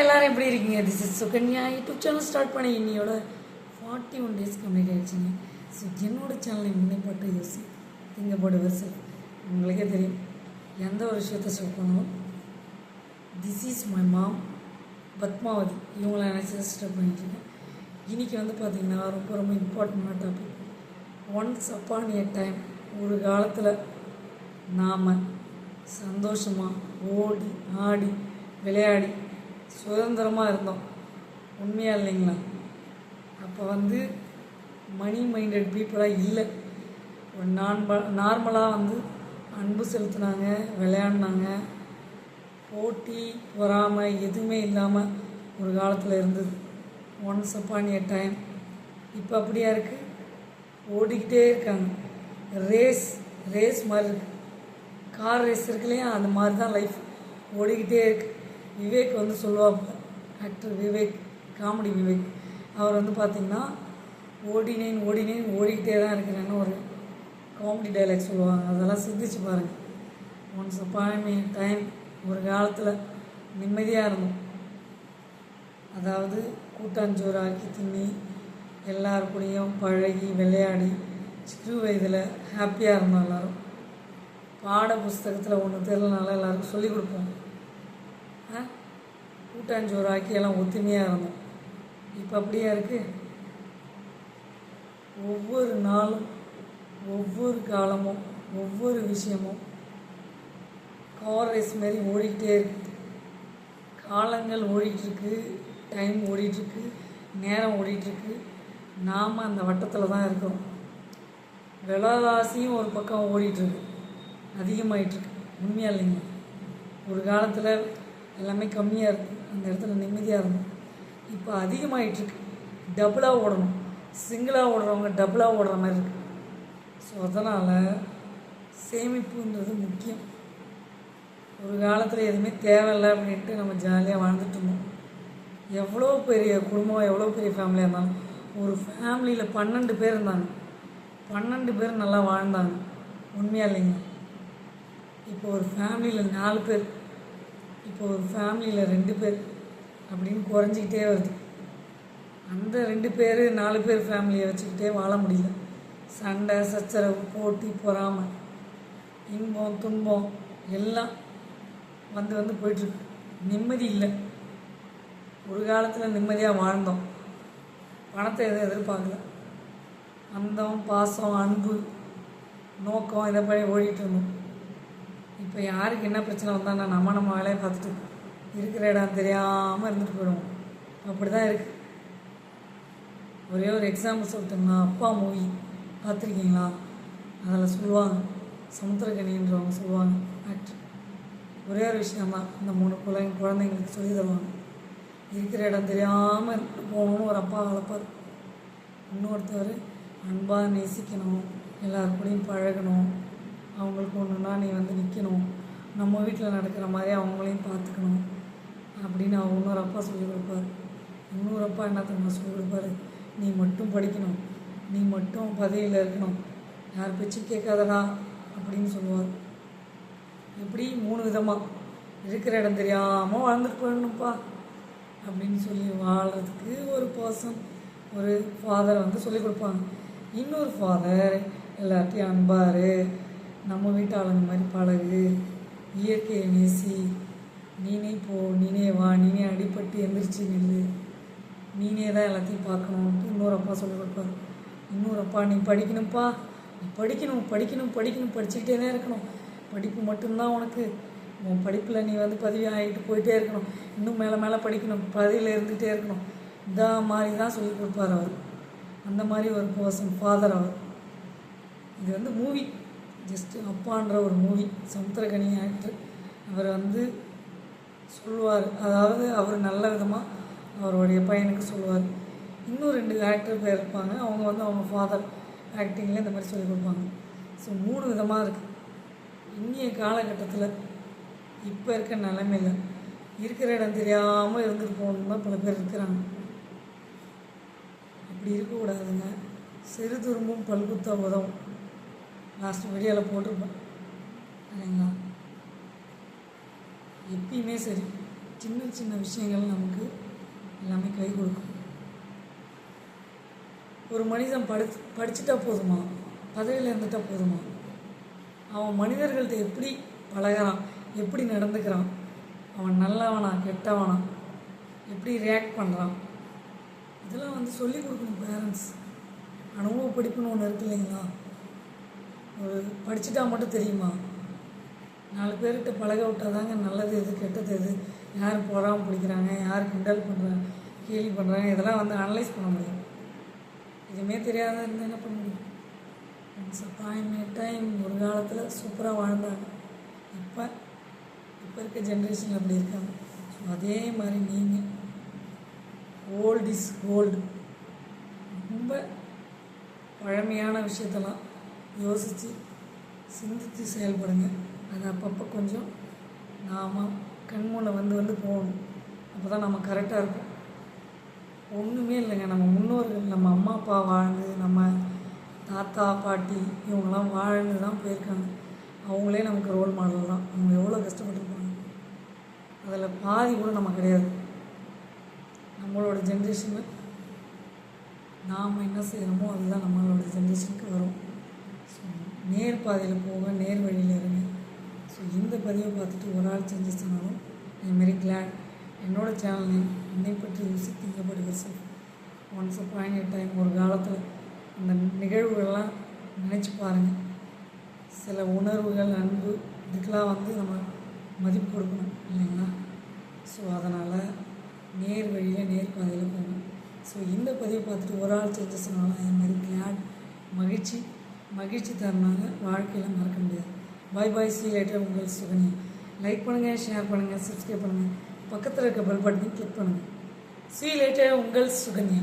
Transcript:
எல்லாரும் எப்படி இருக்கீங்க? This is Sukanya YouTube channel start பண்ணி இன்னையோட ஃபார்ட்டி ஒன் டேஸ் கம்ப்ளீட் ஆயிடுச்சுங்க. ஸோ என்னோட சேனலை முன்னே யோசி திங்க போட வரிசை உங்களுக்கே தெரியும். எந்த ஒரு விஷயத்த ஸ்டார்ட் பண்ணாலும் this is my mom Padmavathi. இவங்கள நினச்சி ஸ்டார்ட் பண்ணிட்டுருக்கேன் இன்றைக்கி வந்து பார்த்திங்கன்னா ரொம்ப ரொம்ப இம்பார்ட்டண்டான topic once upon a time ஒரு காலத்தில் நாம் சந்தோஷமாக ஓடி ஆடி விளையாடி சுதந்திரமாக இருந்தோம். உண்மையாக இல்லைங்களா? அப்போ வந்து மணி மைண்டட் பீப்புளாக இல்லை. ஒரு நான்ப நார்மலாக வந்து அன்பு செலுத்துனாங்க விளையாடினாங்க. போட்டி பொறாமை எதுவுமே இல்லாமல் ஒரு காலத்தில் இருந்தது. ஒன்ஸ் அப்பான் எ டைம் இப்போ அப்படியா இருக்குது ஓடிக்கிட்டே இருக்காங்க. ரேஸ் ரேஸ் மாதிரி இருக்குது கார் ரேஸ் இருக்குல்லையா? அந்த மாதிரி தான் லைஃப் ஓடிக்கிட்டே இருக்குது விவேக் வந்து சொல்லுவாப்புல. Actor Vivek comedy Vivek. அவர் வந்து பார்த்திங்கன்னா ஓடினேன் ஓடினேன் ஓடிக்கிட்டே தான் இருக்கிறேன்னு ஒரு காமெடி டைலாக் சொல்லுவாங்க. அதெல்லாம் சிந்திச்சு பாருங்கள் ஒன்ஸ் அப்பாயின்மே டைம் ஒரு காலத்தில் நிம்மதியாக இருந்தோம். அதாவது கூட்டாஞ்சோறு ஆக்கி தின்னி எல்லார் கூடயும் பழகி விளையாடி சிறு வயதில் ஹாப்பியாக இருந்தோம் எல்லோரும். பாட புஸ்தகத்தில் ஒன்று தெரியலனால எல்லாருக்கும் சொல்லிக் கொடுப்போம். கூட்டாஞ்சோறு ஆக்கி எல்லாம் ஒத்துமையாக இருந்தோம். இப்போ அப்படியா இருக்குது ஒவ்வொரு நாளும் ஒவ்வொரு காலமும் ஒவ்வொரு விஷயமும் கார் ரேஸ் மாரி ஓடிக்கிட்டே இருக்குது காலங்கள் ஓடிட்டுருக்கு டைம் ஓடிட்டுருக்கு நேரம் ஓடிட்டுருக்கு நாம் அந்த வட்டத்தில் தான் இருக்கிறோம். விலவாசியும் ஒரு பக்கம் ஓடிட்டுருக்கு அதிகமாயிட்டிருக்கு உண்மையாக இல்லைங்க? ஒரு காலத்தில் எல்லாமே கம்மியாக இருக்குது அந்த இடத்துல நிம்மதியாக இருந்தோம். இப்போ அதிகமாகிட்டுருக்கு டபுளாக ஓடணும். சிங்கிளாக ஓடுறவங்க டபுளாக ஓடுற மாதிரி இருக்குது ஸோ அதனால் சேமிப்புன்றது முக்கியம். ஒரு காலத்தில் எதுவுமே தேவையில்லை அப்படின்ட்டு நம்ம ஜாலியாக வாழ்ந்துட்டு இருந்தோம். எவ்வளோ பெரிய குடும்பம் எவ்வளோ பெரிய ஃபேமிலியாக இருந்தாலும் ஒரு ஃபேமிலியில் பன்னெண்டு பேர் இருந்தாங்க. பன்னெண்டு பேர் நல்லா வாழ்ந்தாங்க. உண்மையாக இல்லைங்க இப்போ ஒரு ஃபேமிலியில் நாலு பேர். இப்போ ஒரு ஃபேமிலியில் ரெண்டு பேர் அப்படின்னு குறைஞ்சிக்கிட்டே வருது. அந்த ரெண்டு பேர் நாலு பேர் ஃபேமிலியை வச்சுக்கிட்டே வாழ முடியல. சண்டை சச்சரவு போட்டி பொறாமை இன்பம் துன்பம் எல்லாம் வந்து வந்து போயிட்டுருக்கு. நிம்மதி இல்லை. ஒரு காலத்தில் நிம்மதியாக வாழ்ந்தோம். பணத்தை எதுவும் எதிர்பார்க்கல. அந்தம் பாசம் அன்பு நோக்கம் இதை படி ஓடிட்டு இருந்தோம். இப்போ யாருக்கு என்ன பிரச்சனை வந்தால் நம்ம நம்ம வேலையை பார்த்துட்டு இருக்கிற இடம் தெரியாமல் இருந்துட்டு போயிடுவோம். அப்படி தான் இருக்குது ஒரே ஒரு எக்ஸாம்பிள் சொல்லிட்டோம்னா அப்பா மூவி பார்த்துருக்கீங்களா? அதில் சொல்லுவாங்க. சமுத்திரக்கணின்றவங்க சொல்லுவாங்க. ஆக்டர் ஒரே ஒரு விஷயம்தான். இந்த மூணு குழந்தை குழந்தைங்களுக்கு சொல்லி தருவாங்க. இருக்கிற இடம் தெரியாமல் இருந்துட்டு போகணும்னு ஒரு அப்பா வளர்ப்பார். இன்னொருத்தர் அன்பாக நேசிக்கணும். எல்லாருக்கூடையும் பழகணும். அவங்களுக்கு ஒன்றுனா நீ வந்து நிற்கணும் நம்ம வீட்டில் நடக்கிற மாதிரி அவங்களையும் பார்த்துக்கணும். அப்படின்னு அவங்க இன்னொரு அப்பா சொல்லிக் கொடுப்பார். இன்னொரு அப்பா என்ன தெரியுமா சொல்லிக் கொடுப்பாரு? நீ மட்டும் படிக்கணும். நீ மட்டும் பதவியில் இருக்கணும். யார் பேச்சும் கேட்காதடா அப்படின்னு சொல்லுவார். இப்படி மூணு விதமாக இருக்கிற இடம் தெரியாமல் வாழ்ந்துட்டு போயிடணும்ப்பா. அப்படின்னு சொல்லி வாழ்கிறதுக்கு ஒரு பர்சன் ஒரு ஃபாதர் வந்து சொல்லிக் கொடுப்பாங்க. இன்னொரு ஃபாதர் எல்லாத்தையும் அன்பார் நம்ம வீட்டு ஆளுங்க மாதிரி பழகு இயற்கையை நேசி நீனே போ நீனே வா நீனே அடிபட்டு எந்திரிச்சு நில்லு. நீனே தான் எல்லாத்தையும் பார்க்கணும். இன்னொரு அப்பா சொல்லிக் கொடுப்பாரு. இன்னொரு அப்பா நீ படிக்கணும்ப்பா நீ படிக்கணும் படிக்கணும் படிக்கணும். படிச்சுக்கிட்டே தான் இருக்கணும். படிப்பு மட்டும்தான் உனக்கு. உன் படிப்பில் நீ வந்து பதிவு ஆகிட்டு போயிட்டே இருக்கணும். இன்னும் மேலே மேலே படிக்கணும். பதவியில் இருந்துகிட்டே இருக்கணும். இந்த மாதிரி தான் சொல்லிக் கொடுப்பார் அவர். அந்த மாதிரி ஒரு பர்சன் ஃபாதர் அவர். இது வந்து மூவி ஜஸ்ட்டு அப்பான்ற ஒரு மூவி சமுத்திரகனி ஆக்டர் அவர் வந்து சொல்லுவார். அதாவது அவர் நல்ல விதமாக அவருடைய பையனுக்கு சொல்லுவார். இன்னும் ரெண்டு ஆக்டர் பேர் இருப்பாங்க. அவங்க வந்து அவங்க ஃபாதர் ஆக்டிங்கில் இந்த மாதிரி சொல்லிக் கொடுப்பாங்க. ஸோ மூணு விதமாக இருக்குது இன்றைய காலகட்டத்தில் இப்போ இருக்க நிலமையில் இருக்கிற இடம் தெரியாமல் இருந்துட்டு போகணுன்னா பல பேர் இருக்கிறாங்க. அப்படி இருக்கக்கூடாதுங்க. சிறு துரும்பும் பல்குத்த உதவும். லாஸ்ட் வீடியோவில் போட்டிருப்பேன் இல்லைங்களா எப்பயுமே சரி. சின்ன சின்ன விஷயங்கள் நமக்கு எல்லாமே கை கொடுக்கும். ஒரு மனிதன் படி படிச்சுட்டா போதுமா? பதவியில் இருந்துட்டா போதுமா? அவன் மனிதர்கள்ட்ட எப்படி பழகிறான்? எப்படி நடந்துக்கிறான்? அவன் நல்லவனா கெட்டவனா? எப்படி ரியாக்ட் பண்ணுறான் இதெல்லாம் வந்து சொல்லிக் கொடுக்கணும் பேரண்ட்ஸ் அனுபவ படிப்புன்னு ஒன்று இருக்கு இல்லைங்களா? ஒரு படிச்சுட்டா மட்டும் தெரியுமா? நாலு பேர்கிட்ட பழக விட்டாதாங்க நல்லது எது கெட்டது எது? யார் பொறாம பிடிக்கிறாங்க? யார் கிண்டல் பண்ணுறாங்க கேலி பண்ணுறாங்க இதெல்லாம் வந்து அனலைஸ் பண்ண முடியும். எதுவுமே தெரியாத இருந்தால் என்ன பண்ண முடியும்? ஒன்ஸ் டைம் டைம் ஒரு காலத்தில் சூப்பராக வாழ்ந்தாங்க. இப்போ இப்போ இருக்க ஜென்ரேஷன் அப்படி இருக்காங்க. ஸோ அதே மாதிரி நீங்கள் ஓல்ட் இஸ் கோல்டு ரொம்ப பழமையான விஷயத்தெல்லாம் யோசித்து சிந்தித்து செயல்படுங்க. அது அப்பப்போ கொஞ்சம் நாம் கண்முன்ன வந்து வந்து போகணும். அப்போ தான் நம்ம கரெக்டாக இருக்கும். ஒன்றுமே இல்லைங்க. நம்ம முன்னோர்கள் நம்ம அம்மா அப்பா வாழ்ந்து நம்ம தாத்தா பாட்டி இவங்கெல்லாம் வாழ்ந்து தான் போயிருக்காங்க. அவங்களே நமக்கு ரோல் மாடல் தான். அவங்க எவ்வளோ கஷ்டப்பட்டுருப்பாங்க அதில் பாதி கூட நம்ம கிடையாது. நம்மளோட ஜென்ரேஷனில் நாம் என்ன செய்கிறோமோ அதுதான் நம்மளோட ஜென்ரேஷனுக்கு வரும். நேர் பாதையில் போங்க நேர் வழியில் இருங்க. ஸோ இந்த பதிவை பார்த்துட்டு ஒரு ஆள் செஞ்சு சொன்னாலும் ஐ வெரி கிளாட் என்னோடய சேனல் என்னை பற்றி யூசி திங்கப்படுகிற ஒன்ஸ் ஒன்ஸ் பாயிண்ட் டைம் ஒரு காலத்தில் அந்த நிகழ்வுகள்லாம் நினச்சி பாருங்கள் சில உணர்வுகள் அன்பு இதுக்கெல்லாம் வந்து நம்ம மதிப்பு கொடுக்கணும் இல்லைங்களா? ஸோ அதனால் நேர் வழியில் நேர் பாதையில் போகணும் ஸோ இந்த பதிவை பார்த்துட்டு ஒரு ஆள் செஞ்ச சொன்னாலும் ஐ மாதிரி கிளாட் மகிழ்ச்சி. மகிழ்ச்சி தரனால வாழ்க்கையில் மறக்க முடியாது. பாய் பாய் சி லேட்டர் உங்கள் சுகன்யா. லைக் பண்ணுங்கள் ஷேர் பண்ணுங்கள் சப்ஸ்கிரைப் பண்ணுங்கள் பக்கத்தில் இருக்க பெல் பட்டனையும் கிளிக் பண்ணுங்கள் சி லேட்டர் உங்கள் சுகன்யா.